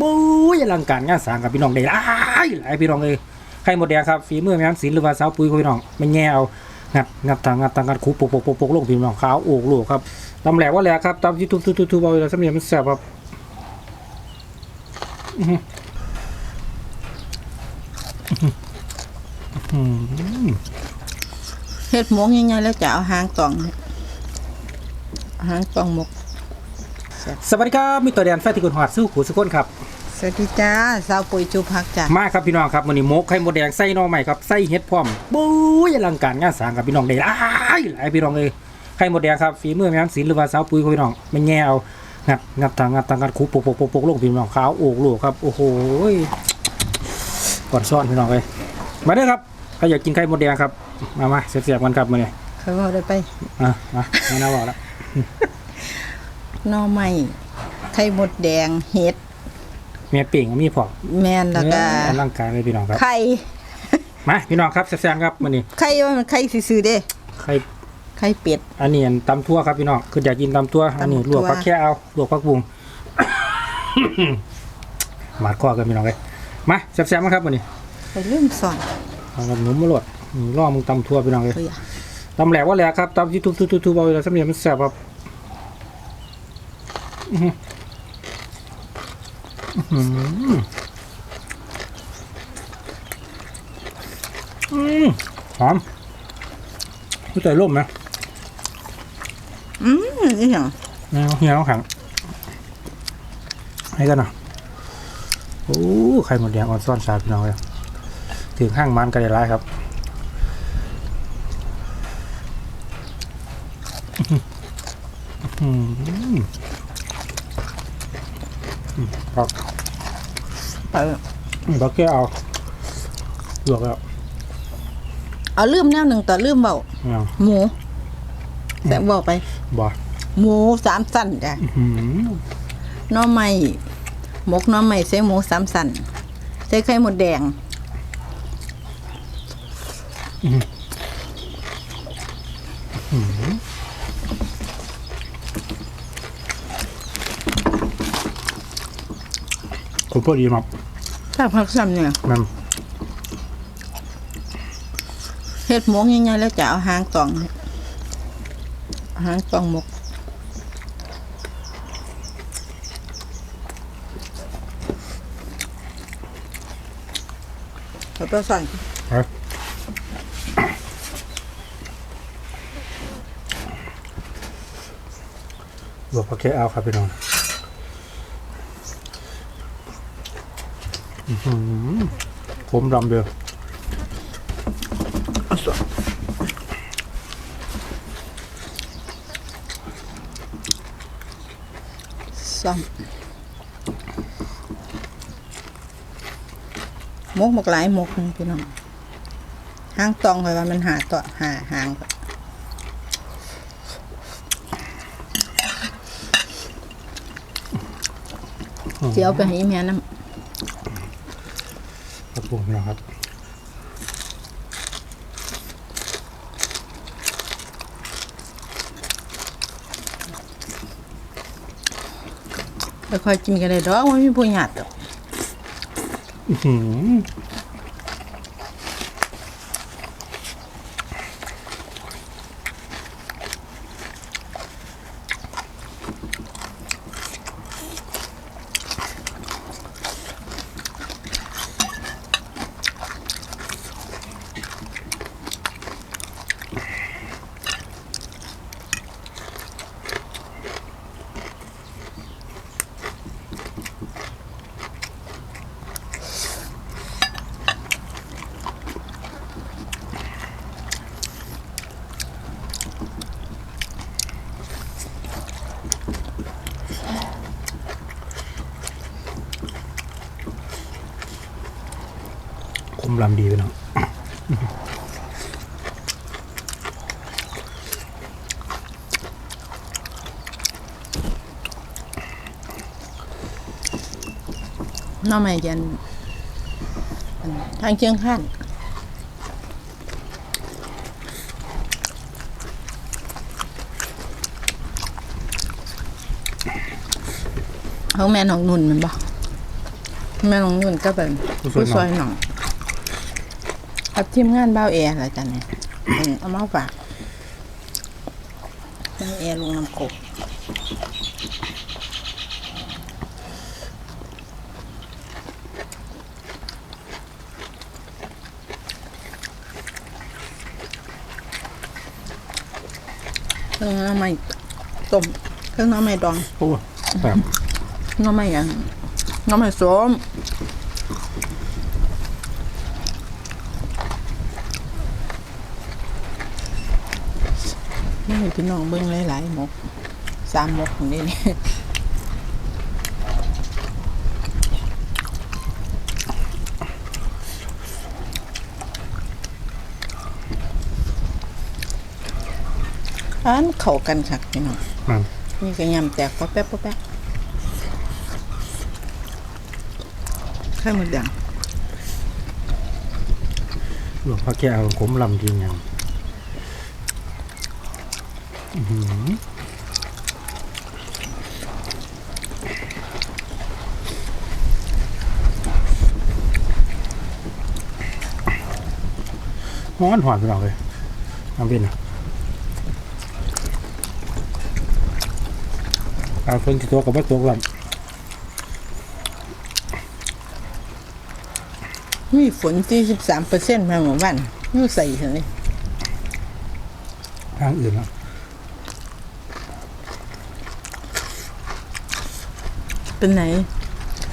บู๊ยอลังการงานสร้างกับพี่น้องได้หลายหลายพี่น้องเลยไข่หมดแดงครับฝีมือแม่นศิลป์หรือว่าสาวปุ๋ยของพี่น้องไม่แง่เอางัดงัดทางงัดทางงัดคูปกปกปกปกลงพี่น้องขาวโอกโลกครับตำแหลกว่าแหลกครับตำที่ทุบทุบทุบทุบเอาเลยสำเนียงมันแซ่บครับอื้อหืออื้อหือเฮ็ดหมกยังไงแล้วจะเอาหางตองเอาหางตองหมกสวัสดีครับ มีตัวแดนแฟติกุนหอดสู้ขู่สุกคนครับ สวัสดีจ้าสาวปุ๋ยจุพักจ้ะมาครับพี่น้องครับวันนี้หมกไข่มดแดงไส้หน่อใหม่ครับไส้เห็ดพร้อมบู๊ยอลังการงานสร้างกับพี่น้องได้หลายหลายพี่น้องเลยไข่มดแดงครับฝีมือแม่นศิลป์หรือว่าสาวปุ๋ยของพี่น้องไม่แง่เอางัดงัดทางงัดทางงัดคูปกปกปกปกลงพี่น้องขาวโอกโลกครับโอ้โหก่อนซ่อนพี่น้องเลยมาเด้อครับใครอยากกินไข่มดแดงครับมามาเสียบๆกันครับมาเนี่ยเขาบอกได้ไปอะมาไม่น่าบอกแล้วหน่อไม้ไข่มดแดงเห็ด เมียเป่งก็มีพร้อมแม่นแล้วก็เอออลังการเลยพี่น้องครับไข่มาพี่น้องครับแซ่บๆครับวันนี้ไข่ว่ามันไข่ซื่อๆเด้ไข่ไข่เป็ดอันนี้อันตำทั่วครับพี่น้องคืออยากกินตำทั่วอันนี้ตำลทั่ววกผักแค่เอาลวกผักบุงหมาดคอกันพี่น้องเลยมาแซ่บๆมาครับวันนี้ไปเริ่มสอนเอากับหนุ่มมาโหลดนี่ล่อมึงตำทั่วพี่น้องเลยเฮ้ยตำแหลกว่าแหลกครับตำที่ทุบๆๆๆเอาเลยสำเนียงมันแซ่บครับ อื้อหืออื้อหืออืมหอมผู้ใจร่มนะอืมอีหยังนี่เฮียต้องขังให้กันหน่อยโอ้ไข่หมดแดงอ่อนซ่อนสาพี่น้องเลยถึงห้างมันกันได้ไรครับอืมอืม ครับไปอืมบักแก้วเอาลวกแล้วเอาลืมแนวหนึ่งต่อลืมเบาไม่เอาหมูแต่บอกไป บ่หมูสามสันจ้ะอืมหน่อไม้หมกหน่อไม้ใส่หมูสามสันใส่ไข่มดแดง ผมพอดีมั้งถ้าพักซ้ำเนี่ยแม่นเฮ็ดหมกยังไงแล้วจะเอาหางตองเอาหางตองหมกเอาไปสั่นไปลวกผักแก้วเอาครับพี่น้องอื้อหือ ผมดำเดียวซ่อมหมกหมกหลายหมกหนึ่งพี่น้องหางตองไปว่ามันหาตัวหาหางเจียวไปให้อีแม่น้ำครับผมพี่ น้องครับแล้วค่อยกินกันเลยดอกว่ามีผู้หยาดดอก มลำดีพี่น้องน้องใหม่ยันทางเชียงข้านของแม่นของนุ่นมันบ่แม่น้องนุ่นก็เป็นผู้ช่วยยน้น้อง กับทีมงานเบ้าแอร์อะไรจันเนี่ยอืมเอามาฝากเบ้าแอร์ลงน้ำกบเครื่องน้ำไม่ต้มเครื่องน้ำไม่ดองโอ้แบบน้ำไม่ยังน้ำไม่ส้ม ให้พี่น้องเบิ้งหลายๆหมกสามหมกของนี่นี่อันเข้ากันคักพี่น้องมันนี่ก็ยำแตกป๊อปแป๊บป๊อปแป๊บไข่หมดแดงหลวงพ่อแกเอาขมลำทีอย่างอื้อ หือฮ้อนหวานไปหน่อยเลยน้ำบินอะเอาเพิ่งที่ตัวกับว่าตัวลมีฝนที่สิบสามเปอร์เซ็นต์มาหมู่บ้านนี่ใส่เฉยำทางอื่นแล้ว เป็นไหน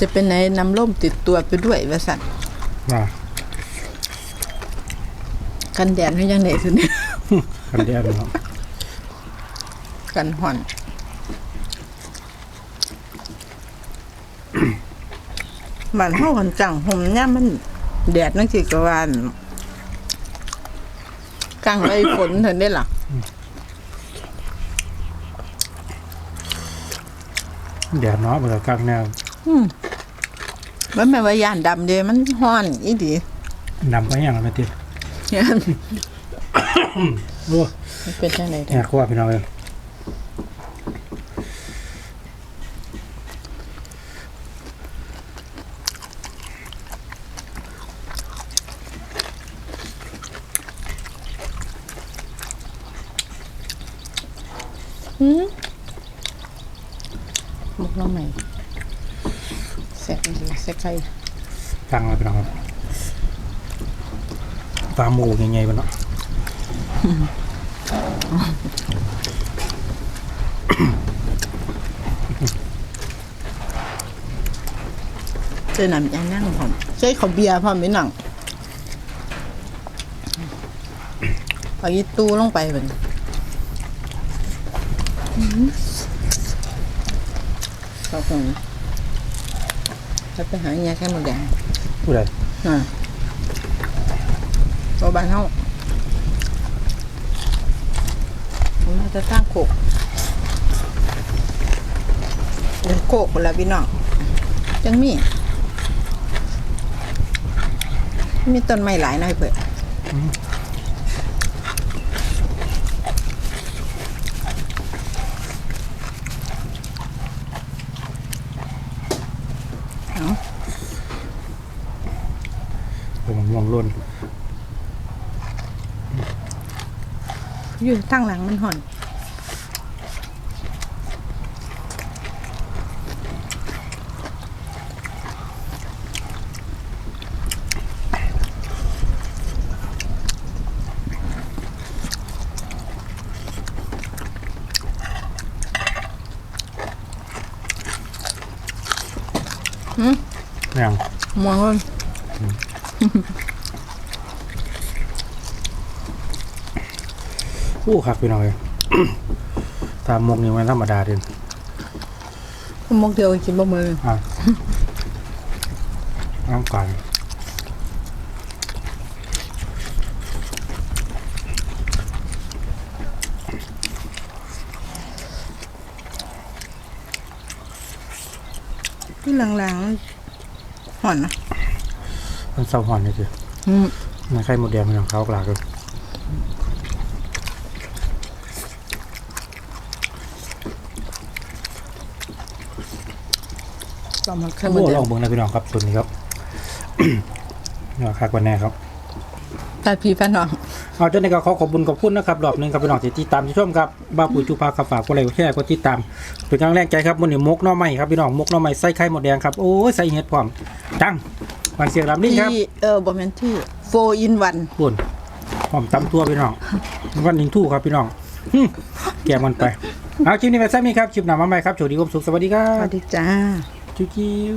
จะเป็นไหนนำร่มติดตัวไปด้วยวะสันว่ากันแดดให้ยังไงสิเนี่ยกันแดดเนาะกันห่อนบ้านเฮากันจังห่มย่ามมัน แดดนั่นสิกวาอันกลางไรฝนเถอะได้หรอ แดดเนาะมันก็กลางแนวมันแม่นว่าย่านดำเด้มันฮ้อนอีดีนำไปอย่างละติย่านโอ้มันเป็นจังไดแหกว่าพี่น้องเลย มุกน้องใหม่แซ่บดีแซ่บไข่ฟังเลยพี่น้องครับปลาหมูยังไงบ้างเนาะเจอน้ำยางนั่งพร้อมใช้ข้าวเบียร์พร้อมไปหนังเอายีตู้ลงไปเป็นขอบคุณ จะไปหาเงี้ยแค่หมดแดงผู้ใดอ่าตัวบ้านเฮาผมน่าจะตั้งโขกเป็นโขกคนละพี่น้องจังมี มีต้นไม้หลายหน่อยเพื่อเอา เป็นมะม่วงล้นอยู่ทางหลังมันห่อนอย่างมองว่า ผู้คักพี่น้องเลยตามมกนี่มันธรรมดาเด่นมกเดียวกินบ่มืออะร่างกายที่หลังๆห่อนนะมันเศร้าหอนนี่สิอืมมันไข่หมดแดงเป็นของเขากลากเลย แต้องมาไข่มโอ้ดแดลองงเบิ่งนะพี่น้องครับส่วนนี้ครับราคากว่าแน่ครับ ตาพี่แฟนน้อง เอาจนในก็ขอขอบคุณขอบคุณนะครับรอบหนึงครับพี่น้องที่ติดตามที่ชมครับบ้าปุ๋ยจูพาขับฝากกดไลค์กดแชร์กดติดตามเป็นกำลังแรงใจครับมันนี่มกหน้อใหม่ครับพี่น้องมกหน้อใหม่ใส่ไข่หมดแดงครับโอ้ยใส่เห็ดพร้อมจังวันเสียงลำนิ่งครับที่เออบ่แม่นที่โฟอินวันปุ่นพร้อมตำตัวพี่น้องวันหนึ่งทู่ครับพี่น้องหึแกมมันไปเอาคลิปนี้ไปซะมีครับคลิปหน้ามาใหม่ครับโชคดีความสุขสวัสดีครัสบ วัสดีจ้า จุ๊จิ้ว